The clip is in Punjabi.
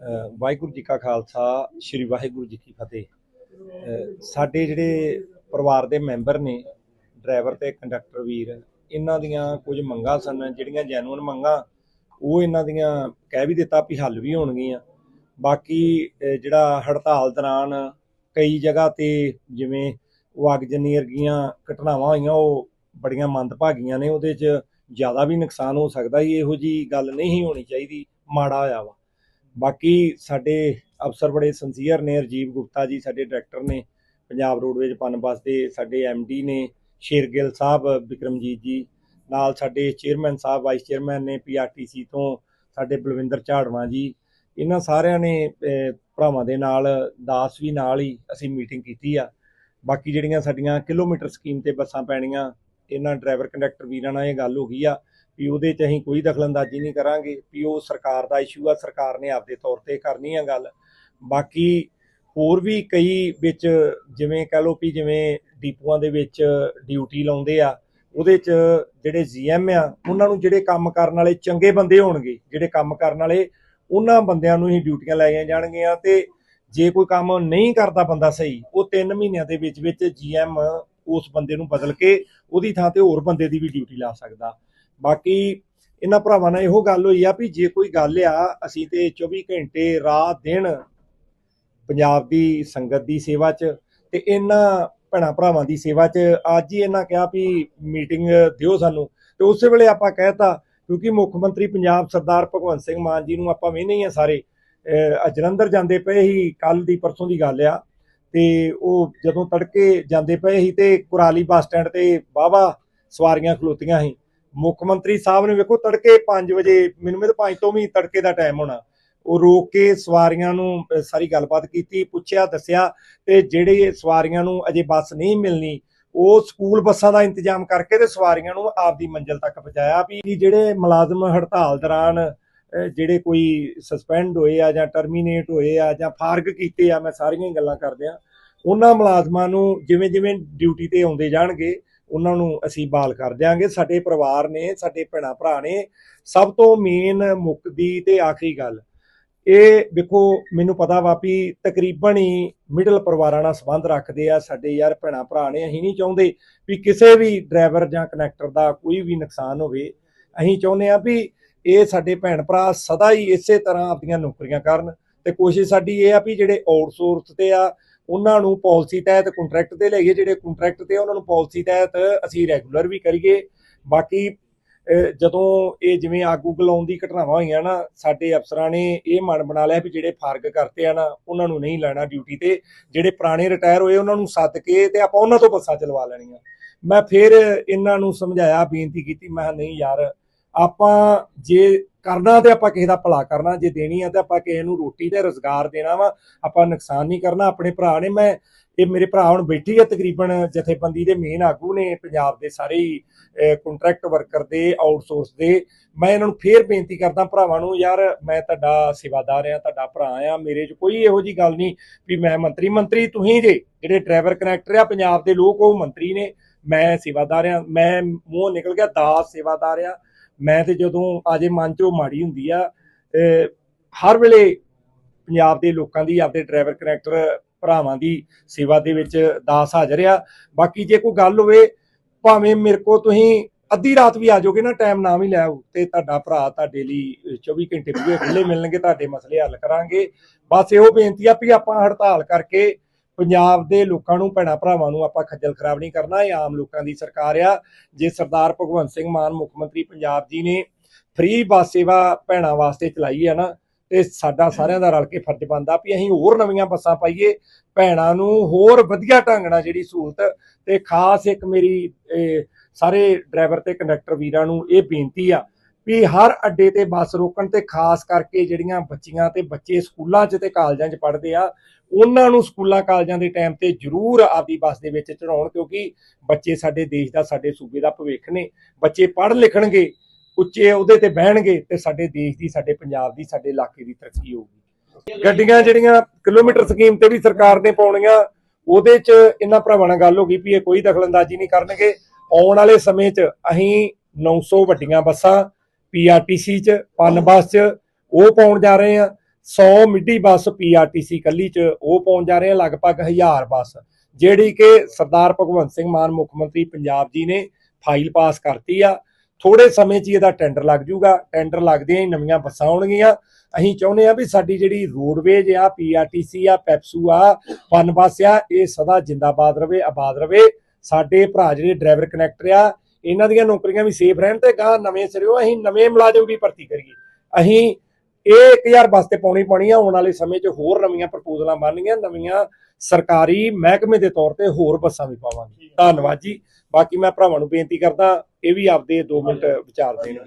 ਵਾਹਿਗੁਰੂ ਜੀ ਕਾ ਖਾਲਸਾ, ਸ੍ਰੀ ਵਾਹਿਗੁਰੂ ਜੀ ਕੀ ਫਤਿਹ। ਸਾਡੇ ਜਿਹੜੇ ਪਰਿਵਾਰ ਦੇ ਮੈਂਬਰ ਨੇ, ਡਰਾਈਵਰ ਤੇ ਕੰਡਕਟਰ ਵੀਰ, ਇਹਨਾਂ ਦੀਆਂ ਕੁਝ ਮੰਗਾਂ ਸਨ, ਜਿਹੜੀਆਂ ਜੈਨੂਇਨ ਮੰਗਾਂ, ਉਹ ਇਹਨਾਂ ਦੀਆਂ ਕਹਿ ਵੀ ਦਿੱਤਾ ਵੀ ਹੱਲ ਵੀ ਹੋਣਗੀਆਂ। ਬਾਕੀ ਜਿਹੜਾ ਹੜਤਾਲ ਦੌਰਾਨ ਕਈ ਜਗ੍ਹਾ ਤੇ ਜਿਵੇਂ ਉਹ ਅਗਜਨੀ ਵਰਗੀਆਂ ਘਟਨਾਵਾਂ ਹੋਈਆਂ, ਉਹ ਬੜੀਆਂ ਮੰਦਭਾਗੀਆਂ ਨੇ, ਉਹਦੇ 'ਚ ਜ਼ਿਆਦਾ ਵੀ ਨੁਕਸਾਨ ਹੋ ਸਕਦਾ ਸੀ, ਇਹੋ ਜੀ ਗੱਲ ਨਹੀਂ ਹੋਣੀ ਚਾਹੀਦੀ, ਮਾੜਾ ਹੋਇਆ ਵਾ। ਬਾਕੀ ਸਾਡੇ ਅਫਸਰ ਬੜੇ ਸੰਸੀਅਰ ਨੇ, ਰਜੀਵ ਗੁਪਤਾ ਜੀ ਸਾਡੇ ਡਾਇਰੈਕਟਰ ਨੇ, ਪੰਜਾਬ ਰੋਡਵੇਜ਼ ਪਨ ਬੱਸ ਦੇ ਸਾਡੇ ਐਮਡੀ ਨੇ ਸ਼ੇਰਗਿੱਲ ਸਾਹਿਬ ਵਿਕਰਮਜੀਤ ਜੀ, ਨਾਲ ਸਾਡੇ ਚੇਅਰਮੈਨ ਸਾਹਿਬ ਵਾਈਸ ਚੇਅਰਮੈਨ ਨੇ ਪੀਆਰਟੀਸੀ ਤੋਂ ਸਾਡੇ ਬਲਵਿੰਦਰ ਝਾੜਵਾ ਜੀ, ਇਹਨਾਂ ਸਾਰਿਆਂ ਨੇ ਭਰਾਵਾਂ ਦੇ ਨਾਲ, ਦਾਸ ਵੀ ਨਾਲ ਹੀ ਅਸੀਂ ਮੀਟਿੰਗ ਕੀਤੀ ਆ। ਬਾਕੀ ਜਿਹੜੀਆਂ ਸਾਡੀਆਂ ਕਿਲੋਮੀਟਰ ਸਕੀਮ ਤੇ ਬੱਸਾਂ ਪੈਣੀਆਂ, ਇਹਨਾਂ ਡਰਾਈਵਰ ਕੰਡਕਟਰ ਵੀਰਾਂ ਨਾਲ ਇਹ ਗੱਲ ਹੋ ਗਈ ਆ। ਵੀ ਉਹਦੇ 'ਚ ਅਸੀਂ ਕੋਈ ਦਖਲਅੰਦਾਜ਼ੀ ਨਹੀਂ ਕਰਾਂਗੇ, ਵੀ ਉਹ ਸਰਕਾਰ ਦਾ ਇਸ਼ੂ ਆ, ਸਰਕਾਰ ਨੇ ਆਪਦੇ ਤੌਰ ਤੇ ਕਰਨੀ ਆ ਗੱਲ। ਬਾਕੀ ਹੋਰ ਵੀ ਕਈ ਵਿੱਚ ਜਿਵੇਂ ਕਹ ਲਓ ਵੀ ਜਿਵੇਂ ਡੀਪੂਆਂ ਦੇ ਵਿੱਚ ਡਿਊਟੀ ਲਾਉਂਦੇ ਆ, ਉਹਦੇ 'ਚ ਜਿਹੜੇ ਜੀਐਮ ਆ, ਉਹਨਾਂ ਨੂੰ ਜਿਹੜੇ ਕੰਮ ਕਰਨ ਵਾਲੇ ਚੰਗੇ ਬੰਦੇ ਹੋਣਗੇ, ਜਿਹੜੇ ਕੰਮ ਕਰਨ ਵਾਲੇ, ਉਹਨਾਂ ਬੰਦਿਆਂ ਨੂੰ ਹੀ ਡਿਊਟੀਆਂ ਲਾਈਆਂ ਜਾਣਗੀਆਂ ਤੇ ਜੇ ਕੋਈ ਕੰਮ ਨਹੀਂ ਕਰਦਾ ਬੰਦਾ ਸਹੀ, ਉਹ 3 ਮਹੀਨਿਆਂ ਦੇ ਵਿੱਚ ਵਿੱਚ ਜੀਐਮ ਉਸ ਬੰਦੇ ਨੂੰ ਬਦਲ ਕੇ ਉਹਦੀ ਥਾਂ ਤੇ ਹੋਰ ਬੰਦੇ ਦੀ ਵੀ ਡਿਊਟੀ ਲਾ ਸਕਦਾ। ਬਾਕੀ ਇਹਨਾਂ ਭਰਾਵਾਂ ਨਾਲ ਇਹੋ ਗੱਲ ਹੋਈ ਆ ਵੀ ਜੇ ਕੋਈ ਗੱਲ ਆ, ਅਸੀਂ ਤੇ 24 ਘੰਟੇ, ਰਾਤ, ਦਿਨ ਪੰਜਾਬ ਦੀ ਸੰਗਤ ਦੀ ਸੇਵਾ 'ਚ ਤੇ ਇਹਨਾਂ ਭੈਣਾਂ ਭਰਾਵਾਂ ਦੀ ਸੇਵਾ 'ਚ ਅੱਜ ਹੀ ਇਹਨਾਂ ਕਿਹਾ ਵੀ ਮੀਟਿੰਗ ਦਿਓ ਸਾਨੂੰ। ਤੇ ਉਸੇ ਵੇਲੇ ਆਪਾਂ ਕਹਿਤਾ ਕਿਉਂਕਿ ਮੁੱਖ ਮੰਤਰੀ ਪੰਜਾਬ ਸਰਦਾਰ ਭਗਵੰਤ ਸਿੰਘ ਮਾਨ ਜੀ ਨੂੰ ਆਪਾਂ ਵੇਖਦੇ ਹੀ ਆ ਸਾਰੇ। ਅਹ ਜਲੰਧਰ ਜਾਂਦੇ ਪਏ ਸੀ ਕੱਲ ਦੀ ਪਰਸੋਂ ਦੀ ਗੱਲ ਆ। ਤੇ ਉਹ ਜਦੋਂ ਤੜਕੇ ਜਾਂਦੇ ਪਏ ਸੀ ਤੇ ਕੁਰਾਲੀ ਬੱਸ ਸਟੈਂਡ ਤੇ ਵਾਹਵਾ ਸਵਾਰੀਆਂ ਖਲੋਤੀਆਂ ਸੀ। ਮੁੱਖ ਮੰਤਰੀ ਸਾਹਿਬ ਨੇ ਵੇਖੋ ਤੜਕੇ 5 ਵਜੇ, ਮੈਨੂੰ ਮੇਰੇ 5 ਤੋਂ ਵੀ ਤੜਕੇ ਦਾ ਟਾਈਮ ਹੋਣਾ, ਉਹ ਰੋਕ ਕੇ ਸਵਾਰੀਆਂ ਨੂੰ ਸਾਰੀ ਗੱਲਬਾਤ ਕੀਤੀ, ਪੁੱਛਿਆ, ਦੱਸਿਆ ਤੇ ਜਿਹੜੇ ਸਵਾਰੀਆਂ ਨੂੰ ਅਜੇ ਬੱਸ ਨਹੀਂ ਮਿਲਣੀ, ਉਹ ਸਕੂਲ ਬੱਸਾਂ ਦਾ ਇੰਤਜ਼ਾਮ ਕਰਕੇ ਤੇ ਸਵਾਰੀਆਂ ਨੂੰ ਆਪਦੀ ਮੰਜ਼ਿਲ ਤੱਕ ਪਹੁੰਚਾਇਆ ਵੀ ਜਿਹੜੇ ਮੁਲਾਜ਼ਮ ਹੜਤਾਲ ਦੌਰਾਨ ਜਿਹੜੇ ਕੋਈ ਸਸਪੈਂਡ ਹੋਏ ਆ ਜਾਂ ਟਰਮੀਨੇਟ ਹੋਏ ਆ ਜਾਂ ਫਾਰਗ ਕੀਤੇ ਆ, ਮੈਂ ਸਾਰੀਆਂ ਹੀ ਗੱਲਾਂ ਕਰਦੇ ਆ ਉਹਨਾਂ ਮੁਲਾਜ਼ਮਾਂ ਨੂੰ ਜਿਵੇਂ ਜਿਵੇਂ ਡਿਊਟੀ ਤੇ ਆਉਂਦੇ ਜਾਣਗੇ ਉਹਨਾਂ ਨੂੰ ਅਸੀਂ ਬਾਲ ਕਰ ਦਿਆਂਗੇ। ਸਾਡੇ ਪਰਿਵਾਰ ਨੇ, ਸਾਡੇ ਭੈਣਾਂ ਭਰਾ ਨੇ ਸਭ ਤੋਂ ਮੇਨ ਮੁੱਕਦੀ ਤੇ ਆਖਰੀ ਗੱਲ ਇਹ ਵੇਖੋ ਮੈਨੂੰ ਪਤਾ ਵਾ ਵੀ ਤਕਰੀਬਨ ਹੀ ਮਿਡਲ ਪਰਿਵਾਰਾਂ ਨਾਲ ਸੰਬੰਧ ਰੱਖਦੇ ਆ। ਸਾਡੇ ਯਾਰ ਭੈਣਾਂ ਭਰਾ ਨੇ, ਅਸੀਂ ਨਹੀਂ ਚਾਹੁੰਦੇ ਵੀ ਕਿਸੇ ਵੀ ਡਰਾਈਵਰ ਜਾਂ ਕਨੈਕਟਰ ਦਾ ਕੋਈ ਵੀ ਨੁਕਸਾਨ ਹੋਵੇ। ਅਸੀਂ ਚਾਹੁੰਦੇ ਆ ਵੀ ਇਹ ਸਾਡੇ ਭੈਣ ਭਰਾ ਸਦਾ ਹੀ ਇਸੇ ਤਰ੍ਹਾਂ ਆਪਣੀਆਂ ਨੌਕਰੀਆਂ ਕਰਨ ਤੇ ਕੋਸ਼ਿਸ਼ ਸਾਡੀ ਇਹ ਆ ਵੀ ਜਿਹੜੇ ਆਊਟਸੋਰਸ ਤੇ ਆ ਉਹਨਾਂ ਨੂੰ ਪਾਲਿਸੀ ਤਹਿਤ ਕੰਟਰੈਕਟ ਤੇ ਲਈਏ, ਜਿਹੜੇ ਕੰਟਰੈਕਟ ਤੇ ਉਹਨਾਂ ਨੂੰ ਪਾਲਿਸੀ ਤਹਿਤ ਅਸੀਂ ਰੈਗੂਲਰ ਵੀ ਕਰੀਏ। ਬਾਕੀ ਜਦੋਂ ਇਹ ਜਿਵੇਂ ਆਗੂ ਗਲਾਉਣ ਦੀ ਘਟਨਾਵਾਂ ਹੋਈਆਂ ਨਾ, ਸਾਡੇ ਅਫਸਰਾਂ ਨੇ ਇਹ ਮਨ ਬਣਾ ਲਿਆ ਵੀ ਜਿਹੜੇ ਫਾਰਗ ਕਰਤੇ ਆ ਨਾ, ਉਹਨਾਂ ਨੂੰ ਨਹੀਂ ਲੈਣਾ ਡਿਊਟੀ ਤੇ। ਜਿਹੜੇ ਪੁਰਾਣੇ ਰਿਟਾਇਰ ਹੋਏ, ਉਹਨਾਂ ਨੂੰ ਸੱਦ ਕੇ ਤੇ ਆਪਾਂ ਉਹਨਾਂ ਤੋਂ ਬੱਸਾਂ ਚਲਵਾ ਲੈਣੀਆਂ। ਮੈਂ ਫਿਰ ਇਹਨਾਂ ਨੂੰ ਸਮਝਾਇਆ, ਬੇਨਤੀ ਕੀਤੀ, ਮੈਂ ਕਿਹਾ, ਨਹੀਂ ਯਾਰ, ਆਪਾਂ ਜੇ ਕਰਨਾ ਤੇ ਆਪਾਂ ਕਿਸੇ ਦਾ ਭਲਾ ਕਰਨਾ, ਜੇ ਦੇਣੀ ਆ ਤੇ ਆਪਾਂ ਕਿਸੇ ਨੂੰ ਰੋਟੀ ਤੇ ਰੋਜ਼ਗਾਰ ਦੇਣਾ ਵਾ, ਆਪਾਂ ਨੁਕਸਾਨ ਨਹੀਂ ਕਰਨਾ ਆਪਣੇ ਭਰਾ ਨੇ। ਮੈਂ, ਇਹ ਮੇਰੇ ਭਰਾ ਹੁਣ ਬੈਠੀ ਆ ਤਕਰੀਬਨ, ਜਥੇਬੰਦੀ ਦੇ ਮੇਨ ਆਗੂ ਨੇ ਪੰਜਾਬ ਦੇ ਸਾਰੇ ਹੀ ਕੰਟਰੈਕਟ ਵਰਕਰ ਦੇ ਆਊਟਸੋਰਸ ਦੇ। ਮੈਂ ਇਹਨਾਂ ਨੂੰ ਫੇਰ ਬੇਨਤੀ ਕਰਦਾ ਭਰਾਵਾਂ ਨੂੰ, ਯਾਰ, ਮੈਂ ਤੁਹਾਡਾ ਸੇਵਾਦਾਰ ਆ, ਤੁਹਾਡਾ ਭਰਾ ਆ, ਮੇਰੇ 'ਚ ਕੋਈ ਇਹੋ ਜੀ ਗੱਲ ਨਹੀਂ ਵੀ ਮੈਂ ਮੰਤਰੀ ਮੰਤਰੀ ਤੁਸੀਂ ਜੇ, ਜਿਹੜੇ ਡਰਾਈਵਰ ਕਨੈਕਟਰ ਆ ਪੰਜਾਬ ਦੇ ਲੋਕ ਉਹ ਮੰਤਰੀ ਨੇ, ਮੈਂ ਸੇਵਾਦਾਰ ਆ, ਮੈਂ ਮੂੰਹ ਨਿਕਲ ਗਿਆ, ਦਾਸ ਸੇਵਾਦਾਰ ਆ ਮੈਂ ਤੇ ਜਦੋਂ ਆਜੇ ਮਨ 'ਚ ਮਾੜੀ ਹੁੰਦੀ ਆ ਹਰ ਵੇਲੇ ਪੰਜਾਬ ਦੇ ਲੋਕਾਂ ਦੀ, ਆਪਦੇ ਡਰਾਈਵਰ ਕਨੈਕਟਰ ਭਰਾਵਾਂ ਦੀ ਸੇਵਾ ਦੇ ਵਿੱਚ ਦਾਸ ਹਾਜ਼ਰ ਆ। ਬਾਕੀ ਜੇ ਕੋਈ ਗੱਲ ਹੋਵੇ, ਭਾਵੇਂ ਮੇਰੇ ਕੋ ਤੁਸੀਂ ਅੱਧੀ ਰਾਤ ਵੀ ਆ ਜਾਓਗੇ ਨਾ ਟਾਈਮ ਨਾ ਵੀ ਲੈ ਤੇ ਤੁਹਾਡਾ ਭਰਾ ਤੁਹਾਡੇ ਲਈ 24 ਘੰਟੇ ਪੂਰੇ ਖੁੱਲੇ ਮਿਲਣਗੇ, ਤੁਹਾਡੇ ਮਸਲੇ ਹੱਲ ਕਰਾਂਗੇ। ਬਸ ਇਹੋ ਬੇਨਤੀ ਆ ਵੀ ਆਪਾਂ ਹੜਤਾਲ ਕਰਕੇ ਪੰਜਾਬ ਦੇ ਲੋਕਾਂ ਨੂੰ, ਭੈਣਾਂ ਭਰਾਵਾਂ ਨੂੰ ਆਪਾਂ ਖੱਜਲ ਖਰਾਬ ਨਹੀਂ ਕਰਨਾ, ਇਹ ਆਮ ਲੋਕਾਂ ਦੀ ਸਰਕਾਰ ਆ। ਜੇ ਸਰਦਾਰ ਭਗਵੰਤ ਸਿੰਘ ਮਾਨ, ਮੁੱਖ ਮੰਤਰੀ ਪੰਜਾਬ ਜੀ ਨੇ ਫ੍ਰੀ ਬੱਸ ਸੇਵਾ ਭੈਣਾਂ ਵਾਸਤੇ ਚਲਾਈ ਹੈ ਨਾ, ਤੇ ਸਾਡਾ ਸਾਰਿਆਂ ਦਾ ਰਲ ਕੇ ਫਰਜ਼ ਬਣਦਾ ਵੀ ਅਸੀਂ ਹੋਰ ਨਵੀਆਂ ਬੱਸਾਂ ਪਾਈਏ, ਭੈਣਾਂ ਨੂੰ ਹੋਰ ਵਧੀਆ ਢੰਗ ਨਾਲ ਜਿਹੜੀ ਸਹੂਲਤ, ਤੇ ਖਾਸ ਇੱਕ ਮੇਰੀ ਸਾਰੇ ਡਰਾਈਵਰ ਤੇ ਕੰਡਕਟਰ ਵੀਰਾਂ ਨੂੰ ਇਹ ਬੇਨਤੀ ਆ ਵੀ ਹਰ ਅੱਡੇ ਤੇ ਬੱਸ ਰੋਕਣ ਤੇ ਖਾਸ ਕਰਕੇ ਜਿਹੜੀਆਂ ਬੱਚੀਆਂ ਤੇ ਬੱਚੇ ਸਕੂਲਾਂ 'ਚ ਤੇ ਕਾਲਜਾਂ 'ਚ ਪੜ੍ਹਦੇ ਆ, ਉਹਨਾਂ ਨੂੰ ਸਕੂਲਾਂ ਕਾਲਜਾਂ ਦੇ ਟਾਈਮ ਤੇ ਜ਼ਰੂਰ ਆਪਦੀ ਬੱਸ ਦੇ ਵਿੱਚ ਚੜਾਉਣ ਕਿਉਂਕਿ ਬੱਚੇ ਸਾਡੇ ਦੇਸ਼ ਦਾ, ਸਾਡੇ ਸੂਬੇ ਦਾ ਭਵਿੱਖ ਨੇ। ਬੱਚੇ ਪੜ੍ਹ ਲਿਖਣਗੇ, ਉੱਚੇ ਉਹਦੇ ਤੇ ਬਹਿਣਗੇ ਤੇ ਸਾਡੇ ਦੇਸ਼ ਦੀ, ਸਾਡੇ ਪੰਜਾਬ ਦੀ, ਸਾਡੇ ਇਲਾਕੇ ਦੀ ਤਰੱਕੀ ਹੋਊਗੀ। ਗੱਡੀਆਂ ਜਿਹੜੀਆਂ ਕਿਲੋਮੀਟਰ ਸਕੀਮ ਤੇ ਵੀ ਸਰਕਾਰ ਨੇ ਪਾਉਣੀਆਂ, ਉਹਦੇ 'ਚ ਇਹਨਾਂ ਭਰਾਵਾਂ ਨਾਲ ਗੱਲ ਹੋ ਗਈ ਵੀ ਇਹ ਕੋਈ ਦਖਲਅੰਦਾਜ਼ੀ ਨਹੀਂ ਕਰਨਗੇ। ਆਉਣ ਵਾਲੇ ਸਮੇਂ 'ਚ ਅਸੀਂ 900 ਵੱਡੀਆਂ ਬੱਸਾਂ ਪੀਆਰਟੀਸੀ 'ਚ, ਪਨ ਬੱਸ 'ਚ, ਉਹ ਪਾਉਣ ਜਾ ਰਹੇ ਆ। 100 ਮਿੱਡੀ ਬੱਸ ਪੀਆਰਟੀਸੀ ਕੱਲੀ ਚ, ਉਹ ਪਾਉਣ ਜਾ ਰਹੇ ਆ, ਲਗਭਗ 1000 ਬੱਸ। ਜਿਹੜੀ ਕਿ ਸਰਦਾਰ ਭਗਵੰਤ ਸਿੰਘ ਮਾਨ, ਮੁੱਖ ਮੰਤਰੀ ਪੰਜਾਬ ਜੀ ਨੇ ਫਾਈਲ ਪਾਸ ਕਰਤੀ ਆ। ਥੋੜੇ ਸਮੇਂ 'ਚ ਹੀ ਇਹਦਾ ਟੈਂਡਰ ਲੱਗ ਜੂਗਾ। ਟੈਂਡਰ ਲੱਗਦਿਆਂ ਹੀ ਨਵੀਆਂ ਬੱਸਾਂ ਆਉਣਗੀਆਂ। ਅਸੀਂ ਚਾਹੁੰਦੇ ਆ ਵੀ ਸਾਡੀ ਜਿਹੜੀ ਰੋਡਵੇਜ ਆ ਪੀਆਰਟੀਸੀ ਆ ਪੈਪਸੂ ਆ, ਪਨ ਬੱਸ ਆ, ਇਹ ਸਦਾ ਜਿੰਦਾਬਾਦ ਰਵੇ, ਆਬਾਦ ਰਵੇ। ਸਾਡੇ ਭਰਾ ਜਿਹੜੇ ਡਰਾਈਵਰ ਕਨੈਕਟਰ ਆ ਇਹਨਾਂ ਦੀਆਂ ਨੌਕਰੀਆਂ ਵੀ ਸੇਫ ਰਹਿਣ ਤੇ ਗਾਂ ਨਵੇਂ ਸਿਰਿਓ ਅਸੀਂ ਨਵੇਂ ਮੁਲਾਜ਼ਮ ਵੀ ਭਰਤੀ ਕਰੀਏ। ਅਸੀਂ ਇਹ 1000 ਬੱਸ ਤੇ ਪਾਉਣੀ ਆ ਆਉਣ ਵਾਲੇ ਸਮੇਂ 'ਚ ਹੋਰ ਨਵੀਆਂ ਪ੍ਰਪੋਜ਼ਲਾਂ ਬਣਨਗੀਆਂ ਨਵੀਆਂ ਸਰਕਾਰੀ ਮਹਿਕਮੇ ਦੇ ਤੌਰ ਤੇ ਹੋਰ ਬੱਸਾਂ ਵੀ ਪਾਵਾਂਗੇ। ਧੰਨਵਾਦ ਜੀ। ਬਾਕੀ ਮੈਂ ਭਰਾਵਾਂ ਨੂੰ ਬੇਨਤੀ ਕਰਦਾ ਇਹ ਵੀ ਆਪਦੇ 2 ਮਿੰਟ ਵਿਚਾਰ ਦੇਣ।